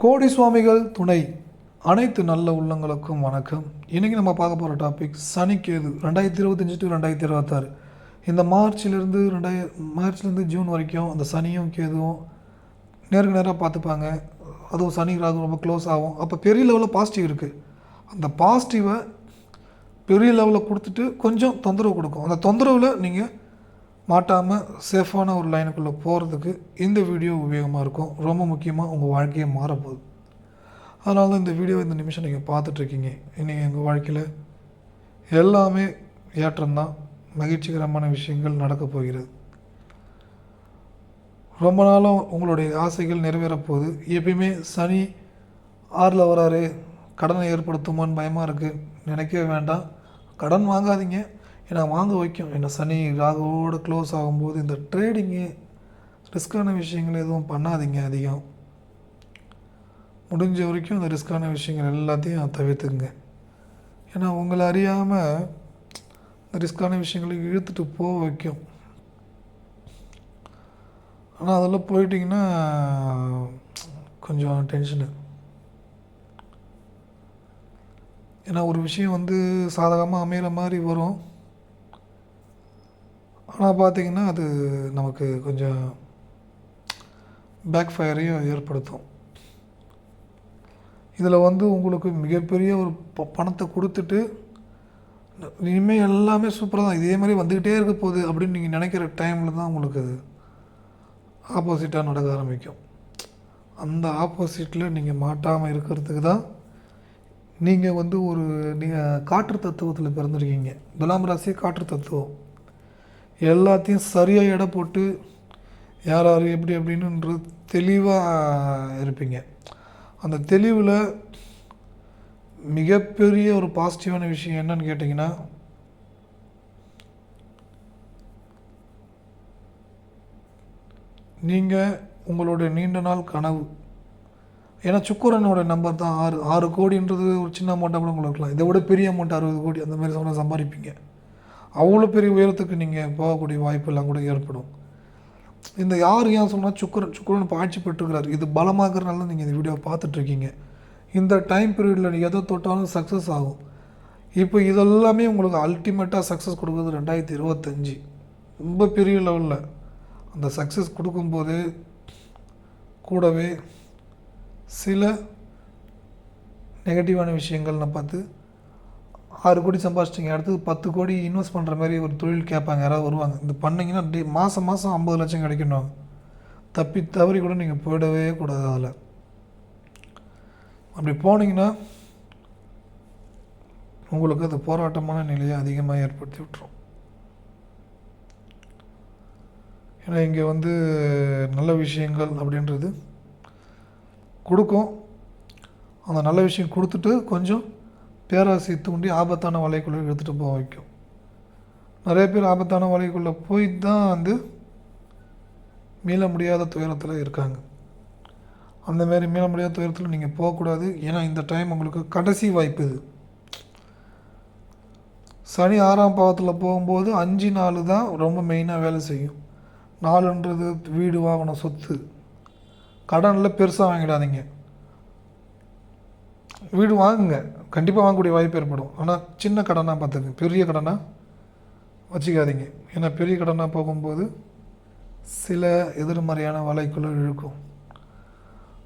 கோடி சுவாமிகள் துணை. அனைத்து நல்ல உள்ளங்களுக்கும் வணக்கம். இன்றைக்கி நம்ம பார்க்க போகிற டாபிக் சனிக்கேது ரெண்டாயிரத்தி இருபத்தஞ்சி டு ரெண்டாயிரத்தி இருபத்தாறு. இந்த மார்ச்லேருந்து ரெண்டாய மார்ச்லேருந்து ஜூன் வரைக்கும் அந்த சனியும் கேதுவும் நேருக்கு நேராக பார்த்துப்பாங்க. அதுவும் சனி ராகு ரொம்ப க்ளோஸ் ஆகும். அப்போ பெரிய லெவலில் பாசிட்டிவ் இருக்குது அந்த பாசிட்டிவை பெரிய லெவலில் கொடுத்துட்டு கொஞ்சம் தொந்தரவு கொடுக்கும். அந்த தொந்தரவில் நீங்கள் மாட்டாமல் சேஃபான ஒரு லைனுக்குள்ளே போகிறதுக்கு இந்த வீடியோ உபயோகமாக இருக்கும். ரொம்ப முக்கியமாக உங்கள் வாழ்க்கையை மாறப்போகுது. அதனால தான் இந்த வீடியோ இந்த நிமிஷம் நீங்கள் பார்த்துட்ருக்கீங்க. இன்றைக்கி எங்கள் வாழ்க்கையில் எல்லாமே ஏற்றம்தான். மகிழ்ச்சிகரமான விஷயங்கள் நடக்கப் போகிறது. ரொம்ப நாளும் உங்களுடைய ஆசைகள் நிறைவேறப்போகுது எப்பயுமே சனி ஆறில் வராரு. கடனை ஏற்படுத்துமான்னு பயமாக இருக்குது நினைக்கவே வேண்டாம். கடன் வாங்காதீங்க. ஏன்னா வாங்க வைக்கும். ஏன்னா சனி ராகுவோடு க்ளோஸ் ஆகும்போது இந்த ட்ரேடிங்கு ரிஸ்க்கான விஷயங்கள் எதுவும் பண்ணாதீங்க அதிகம். முடிஞ்ச வரைக்கும் இந்த ரிஸ்க்கான விஷயங்கள் எல்லாத்தையும் தவிர்த்துக்குங்க. ஏன்னா உங்களை அறியாமல் இந்த ரிஸ்க்கான விஷயங்களை இழுத்துட்டு போக வைக்கும். ஆனால் அதெல்லாம் போயிட்டிங்கன்னா கொஞ்சம் டென்ஷனு ஏன்னா ஒரு விஷயம் வந்து சாதகமாக அமையிற மாதிரி வரும். ஆனால் பார்த்திங்கன்னா அது நமக்கு கொஞ்சம் பேக் ஃபயரையும் ஏற்படுத்தும். இதில் வந்து உங்களுக்கு மிகப்பெரிய ஒரு ப பணத்தை கொடுத்துட்டு இனிமேல் எல்லாமே சூப்பராக தான் இதே மாதிரி வந்துக்கிட்டே இருக்க போகுது அப்படின்னு நீங்கள் நினைக்கிற டைமில் தான் உங்களுக்கு அது ஆப்போசிட்டாக நடக்க ஆரம்பிக்கும். அந்த ஆப்போசிட்டில் நீங்கள் மாட்டாமல் இருக்கிறதுக்கு தான் நீங்கள் வந்து ஒரு நீங்கள் காற்று தத்துவத்தில் பிறந்திருக்கீங்க. துலாம் ராசி காற்று தத்துவம். எல்லாத்தையும் சரியாக எடை போட்டு யார் யார் எப்படி எப்படின்னுன்றது தெளிவாக இருப்பீங்க. அந்த தெளிவில் மிகப்பெரிய ஒரு பாசிட்டிவான விஷயம் என்னன்னு கேட்டிங்கன்னா நீங்கள் உங்களுடைய நீண்ட நாள் கனவு. ஏன்னா சுக்குரனோட நம்பர் தான் ஆறு. ஆறு கோடின்றது ஒரு சின்ன அமௌண்ட்டாக கூட உங்களுக்கு இருக்கலாம். இதை விட பெரிய அமௌண்ட் அறுபது கோடி அந்த மாதிரி சம்பாதிப்பீங்க. அவ்வளோ பெரிய உயரத்துக்கு நீங்கள் போகக்கூடிய வாய்ப்பெல்லாம் கூட ஏற்படும். இந்த யார் ஏன் சொன்னால் சுக்கரன் சுக்கரன் பாய்ச்சி ஆட்சி பெற்றுக்கிறார். இது பலமாகறனால நீங்கள் இந்த வீடியோ பார்த்துட்ருக்கீங்க. இந்த டைம் பீரியடில் நீங்கள் எதை தொட்டாலும் சக்ஸஸ் ஆகும். இப்போ இதெல்லாமே உங்களுக்கு அல்டிமேட்டாக சக்ஸஸ் கொடுக்குறது ரெண்டாயிரத்தி இருபத்தஞ்சி. ரொம்ப பெரிய லெவலில் அந்த சக்ஸஸ் கொடுக்கும்போது கூடவே சில நெகட்டிவான விஷயங்கள்னு பார்த்து ஆறு கோடி சம்பாதிச்சிட்டிங்க அடுத்தது பத்து கோடி இன்வெஸ்ட் பண்ணுற மாதிரி ஒரு தொழில் கேட்பாங்க யாராவது வருவாங்க. இந்த பண்ணிங்கன்னா டே மாதம் மாதம் ஐம்பது லட்சம் கிடைக்கணும். தப்பி தவறி கூட நீங்கள் போயிடவே கூடாது அதில். அப்படி போனீங்கன்னா உங்களுக்கு அது போராட்டமான நிலையை அதிகமாக ஏற்படுத்தி விட்டுரும். ஏன்னா இங்கே வந்து நல்ல விஷயங்கள் அப்படின்றது கொடுக்கும். அந்த நல்ல விஷயம் கொடுத்துட்டு கொஞ்சம் பேராசை தூண்டி ஆபத்தான வலைக்குள்ளே எடுத்துகிட்டு போக வைக்கும். நிறைய பேர் ஆபத்தான வலைக்குள்ளே போய் தான் வந்து மீள முடியாத துயரத்தில் இருக்காங்க. அந்தமாரி மீள முடியாத துயரத்தில் நீங்கள் போகக்கூடாது. ஏன்னா இந்த டைம் உங்களுக்கு கடைசி வாய்ப்பு இது. சனி ஆறாம் பாவத்தில் போகும்போது அஞ்சு நாள் தான் ரொம்ப மெயினாக வேலை செய்யும். நாலுன்றது வீடு வாங்கணும் சொத்து. கடனில் பெருசாக வாங்கிடாதீங்க. வீடு வாங்குங்க. கண்டிப்பாக வாங்கக்கூடிய வாய்ப்பு ஏற்படும். ஆனால் சின்ன கடனாக பார்த்துங்க. பெரிய கடனாக வச்சுக்காதீங்க. ஏன்னா பெரிய கடனாக போகும்போது சில எதிர்மறையான வலைக்குள்ளே இழுக்கும்.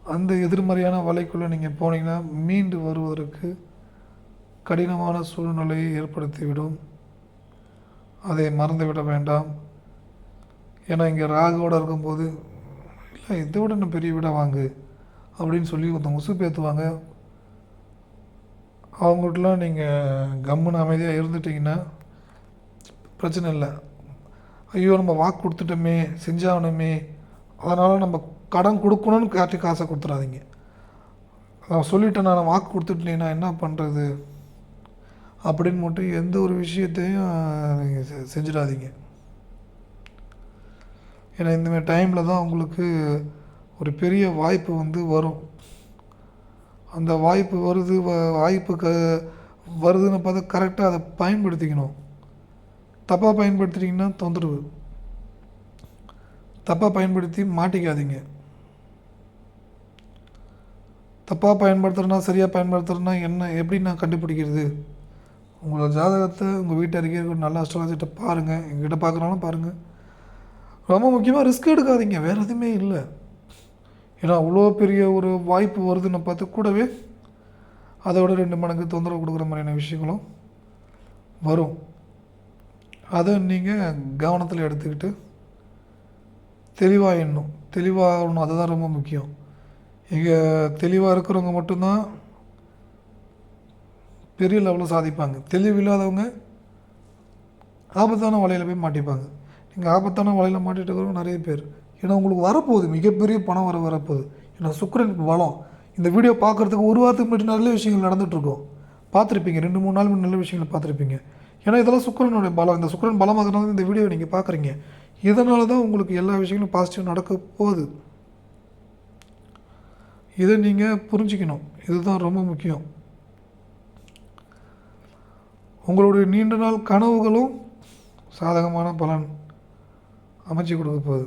அந்த எதிர்மறையான வலைக்குள்ளே நீங்கள் போனீங்கன்னா மீண்டு வருவதற்கு கடினமான சூழ்நிலையை ஏற்படுத்திவிடும். அதை மறந்துவிட வேண்டாம். ஏன்னா இங்கே ராகுவோடு இருக்கும்போது இல்லை இதை விட இன்னும் பெரிய வீடாக வாங்கு. அப்படின்னு சொல்லி ஒருத்தவங்க பேத்துவாங்க அவங்ககிட்டலாம் நீங்கள் கம்முன்னு அமைதியாக இருந்துட்டிங்கன்னா பிரச்சனை இல்லை. ஐயோ நம்ம வாக்கு கொடுத்துட்டோமே செஞ்சாகணுமே. அதனால் நம்ம கடன் கொடுக்கணும்னு காட்டி காசை கொடுத்துடாதீங்க நான் சொல்லிட்டேன் நான் வாக்கு கொடுத்துட்டேன் நான் என்ன பண்ணுறது? அப்படின்னு மட்டும் எந்த ஒரு விஷயத்தையும் நீங்கள் செஞ்சிடாதீங்க. ஏன்னா இந்தமாதிரி டைமில் தான் உங்களுக்கு ஒரு பெரிய வாய்ப்பு வந்து வரும். அந்த வாய்ப்பு வருது வ- வாய்ப்பு க வருதுன்னு பார்த்தா கரெக்டாக அதை பயன்படுத்திக்கணும். தப்பாக பயன்படுத்திட்டிங்கன்னா தொந்தரவு. தப்பாக பயன்படுத்தி மாட்டிக்காதீங்க. தப்பாக பயன்படுத்துகிறேன்னா சரியாக பயன்படுத்துகிறேன்னா என்ன எப்படி நான் கண்டுபிடிக்கிறது? உங்களோட ஜாதகத்தை உங்கள் வீட்டு அருகே இருக்கிற நல்ல அஸ்ட்ராலஜிட்ட பாருங்கள் எங்கிட்ட பார்க்குறாலும் பாருங்கள் ரொம்ப முக்கியமாக ரிஸ்க் எடுக்காதீங்க. வேறு எதுவுமே இல்லை. ஏன்னா அவ்வளோ பெரிய ஒரு வாய்ப்பு வருதுன்னு பார்த்து கூடவே அதோட ரெண்டு மடங்கு தொந்தரவு கொடுக்குற மாதிரியான விஷயங்களும் வரும். அதை நீங்கள் கவனத்தில் எடுத்துக்கிட்டு தெளிவாகிடணும் தெளிவாகணும் அதுதான் ரொம்ப முக்கியம். இங்கே தெளிவாக இருக்கிறவங்க மட்டும்தான் பெரிய லெவலில் சாதிப்பாங்க. தெளிவு இல்லாதவங்க ஆபத்தான வலையில் போய் மாட்டிப்பாங்க. நீங்கள் ஆபத்தான வலையில் மாட்டிட்டு இருக்கிறவங்க நிறைய பேர். ஏன்னா உங்களுக்கு வரப்போகுது மிகப்பெரிய பணம் வர வரப்போகுது. ஏன்னா சுக்கிரன் பலம் இந்த வீடியோ பார்க்குறதுக்கு ஒரு வாரத்துக்கு முன்னாடி நல்ல விஷயங்கள் நடந்துகிட்ருக்கோம் பார்த்துருப்பீங்க ரெண்டு மூணு நாள் நல்ல விஷயங்கள் பார்த்துருப்பீங்க. ஏன்னா இதெல்லாம் சுக்கரனுடைய பலம். இந்த சுக்கரன் பலமாகறதுனால இந்த வீடியோ நீங்கள் பார்க்குறீங்க. இதனால தான் உங்களுக்கு எல்லா விஷயங்களும் பாசிட்டிவ் நடக்க போகுது. இதை நீங்கள் புரிஞ்சுக்கணும். இதுதான் ரொம்ப முக்கியம். உங்களுடைய நீண்ட நாள் கனவுகளும் சாதகமான பலன் அமைச்சு கொடுக்க போகுது.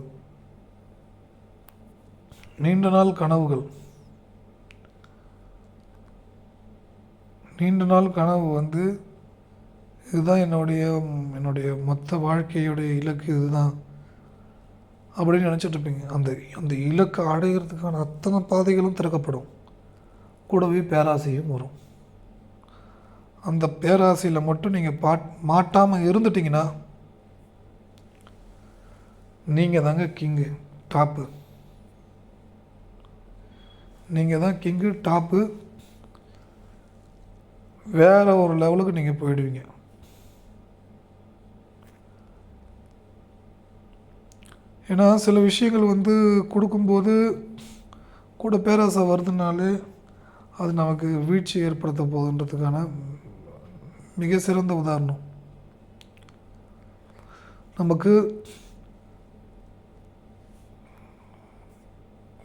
நீண்ட நாள் கனவுகள். நீண்ட நாள் கனவு வந்து இதுதான் என்னுடைய என்னுடைய மொத்த வாழ்க்கையுடைய இலக்கு இதுதான். அப்படின்னு நினச்சிட்ருப்பீங்க அந்த அந்த இலக்கை அடைகிறதுக்கான அத்தனை பாதைகளும் திறக்கப்படும். கூடவே பேராசையும் வரும். அந்த பேராசையில் மட்டும் நீங்கள் பாட் மாட்டாமல் இருந்துட்டீங்கன்னா நீங்கள் தாங்க கிங்கு டாப்பு. நீங்கள் தான் கிங்கு டாப்பு வேறு ஒரு லெவலுக்கு நீங்கள் போயிடுவீங்க. ஏன்னா சில விஷயங்கள் வந்து கொடுக்கும்போது கூட பேராசை வருதுனாலே அது நமக்கு வீழ்ச்சி ஏற்படுத்த போகுதுன்றதுக்கான மிக சிறந்த உதாரணம். நமக்கு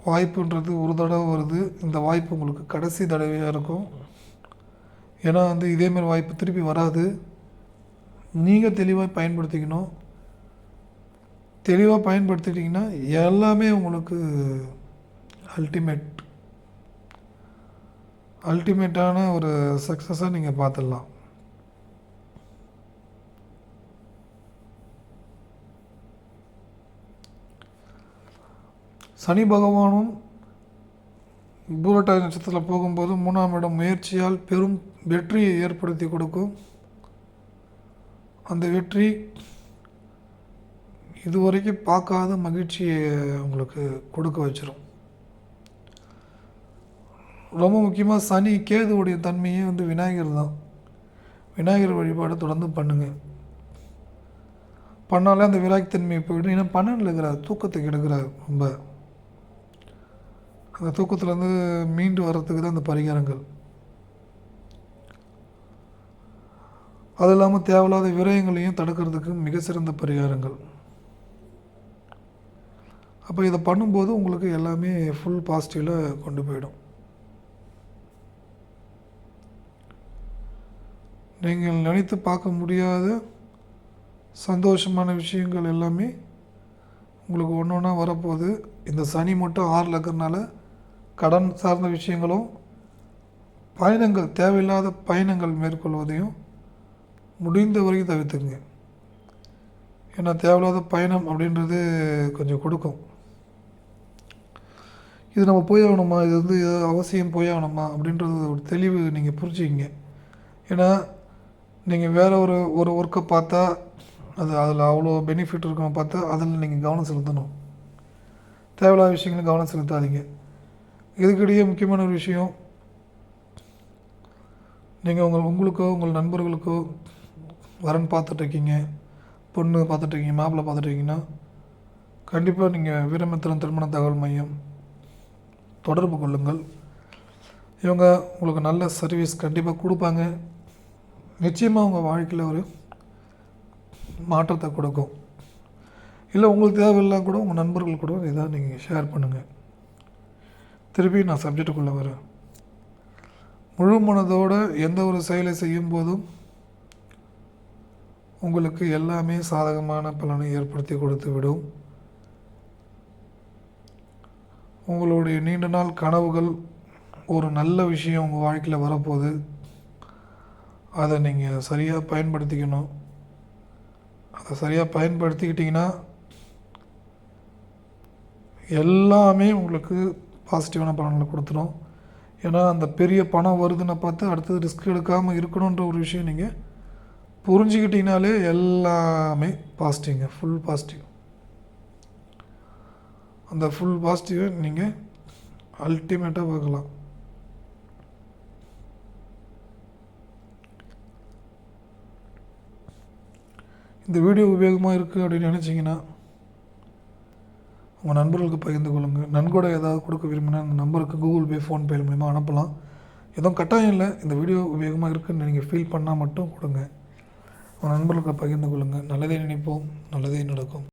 வாய்ப்புன்றது ஒரு தடவை வருது. இந்த வாய்ப்பு உங்களுக்கு கடைசி தடவையாக இருக்கும். ஏன்னா வந்து இதேமாரி வாய்ப்பு திருப்பி வராது. நீங்கள் தெளிவாக பயன்படுத்திக்கணும். தெளிவாக பயன்படுத்திட்டிங்கன்னா எல்லாமே உங்களுக்கு அல்டிமேட் அல்டிமேட்டான ஒரு சக்ஸஸாக நீங்கள் பார்த்துடலாம். சனி பகவானும் பூரட்டாதி நட்சத்திரத்தில் போகும்போது மூணாம் இடம் முயற்சியால் பெரும் வெற்றியை ஏற்படுத்தி கொடுக்கும். அந்த வெற்றி இதுவரைக்கும் பார்க்காத மகிழ்ச்சியை உங்களுக்கு கொடுக்க வச்சிரும். ரொம்ப முக்கியமாக சனி கேதுவுடைய தன்மையே வந்து விநாயகர் தான். விநாயகர் வழிபாடு தொடர்ந்து பண்ணுங்கள் பண்ணாலே அந்த விராக்தன்மையை போயிடும். ஏன்னா பன்னெண்டில் இருக்கிறார் தூக்கத்தை கெடுக்கிறார் ரொம்ப. அந்த தூக்கத்துலேருந்து மீண்டு வர்றதுக்கு தான் அந்த பரிகாரங்கள். அது இல்லாமல் தேவையில்லாத விரயங்களையும் தடுக்கிறதுக்கு மிக சிறந்த பரிகாரங்கள். அப்போ இதை பண்ணும்போது உங்களுக்கு எல்லாமே ஃபுல் பாசிட்டிவில் கொண்டு போயிடும். நீங்கள் நினைத்து பார்க்க முடியாத சந்தோஷமான விஷயங்கள் எல்லாமே உங்களுக்கு ஒன்று ஒன்றா வரப்போகுது. இந்த சனி மட்டும் ஆறில் இருக்கிறனால கடன் சார்ந்த விஷயங்களும் பயணங்கள் தேவையில்லாத பயணங்கள் மேற்கொள்வதையும் முடிந்த வரைக்கும் தவிர்த்துக்குங்க. ஏன்னா தேவையில்லாத பயணம் அப்படின்றது கொஞ்சம் கொடுக்கும். இது நம்ம போய் ஆகணுமா? இது வந்து அவசியம் போய் ஆகணுமா? அப்படின்றது ஒரு தெளிவு நீங்கள் புரிஞ்சுக்கிங்க. ஏன்னா நீங்கள் வேறு ஒரு ஒரு ஒர்க்கை பார்த்தா அது அதில் அவ்வளோ பெனிஃபிட் இருக்கும் பார்த்தா அதில் நீங்கள் கவனம் செலுத்தணும். தேவையில்லாத விஷயங்களும் கவனம் செலுத்தாதீங்க. இதுக்கிடையே முக்கியமான ஒரு விஷயம். நீங்கள் உங்கள் உங்களுக்கோ உங்கள் நண்பர்களுக்கோ வரன் பார்த்துட்ருக்கீங்க பொண்ணு பார்த்துட்ருக்கீங்க மாப்பிள்ளை பார்த்துட்ருக்கீங்கன்னா கண்டிப்பாக நீங்கள் வீரமித்திரன் திருமண தகவல் மையம் தொடர்பு கொள்ளுங்கள். இவங்க உங்களுக்கு நல்ல சர்வீஸ் கண்டிப்பாக கொடுப்பாங்க. நிச்சயமாக உங்கள் வாழ்க்கையில் ஒரு மாற்றத்தை கொடுக்கும். இல்லை உங்களுக்கு தேவையில்லாம் கூட உங்கள் நண்பர்கள் கூட இதை நீங்கள் ஷேர் பண்ணுங்கள் திருப்பி நான் சப்ஜெக்டுக்குள்ளே வரேன். முழு மனதோடு எந்த ஒரு செயலை செய்யும் போதும் உங்களுக்கு எல்லாமே சாதகமான பலனை ஏற்படுத்தி கொடுத்து விடும். உங்களுடைய நீண்ட நாள் கனவுகள் ஒரு நல்ல விஷயம் உங்கள் வாழ்க்கையில் வரப்போகுது. அதை நீங்கள் சரியாக பயன்படுத்திக்கணும். அதை சரியாக பயன்படுத்திக்கிட்டிங்கன்னா எல்லாமே உங்களுக்கு பாசிட்டிவான பலன்களை கொடுத்துரும். ஏன்னா அந்த பெரிய பணம் வருதுன்னு பார்த்து அடுத்தது ரிஸ்க் எடுக்காமல் இருக்கணுன்ற ஒரு விஷயம் நீங்கள் புரிஞ்சுக்கிட்டீங்கனாலே எல்லாமே பாசிட்டிவ்ங்க ஃபுல் பாசிட்டிவ் அந்த ஃபுல் பாசிட்டிவை நீங்கள் அல்டிமேட்டாக பார்க்கலாம். இந்த வீடியோ உபயோகமாக இருக்குது அப்படின்னு நினச்சிங்கன்னா உங்கள் நண்பர்களுக்கு பகிர்ந்து கொள்ளுங்கள். நன்கொடை ஏதாவது கொடுக்க விரும்பினா அந்த நம்பருக்கு கூகுள் பே ஃபோன்பே மூலிமா அனுப்பலாம். எதுவும் கட்டாயம் இல்லை. இந்த வீடியோ உபயோகமாக இருக்குன்னு நீங்கள் ஃபீல் பண்ணால் மட்டும் கொடுங்க. உங்கள் நண்பர்களுக்கு பகிர்ந்து கொள்ளுங்கள். நல்லதே நினைப்போம். நல்லதே நடக்கும்.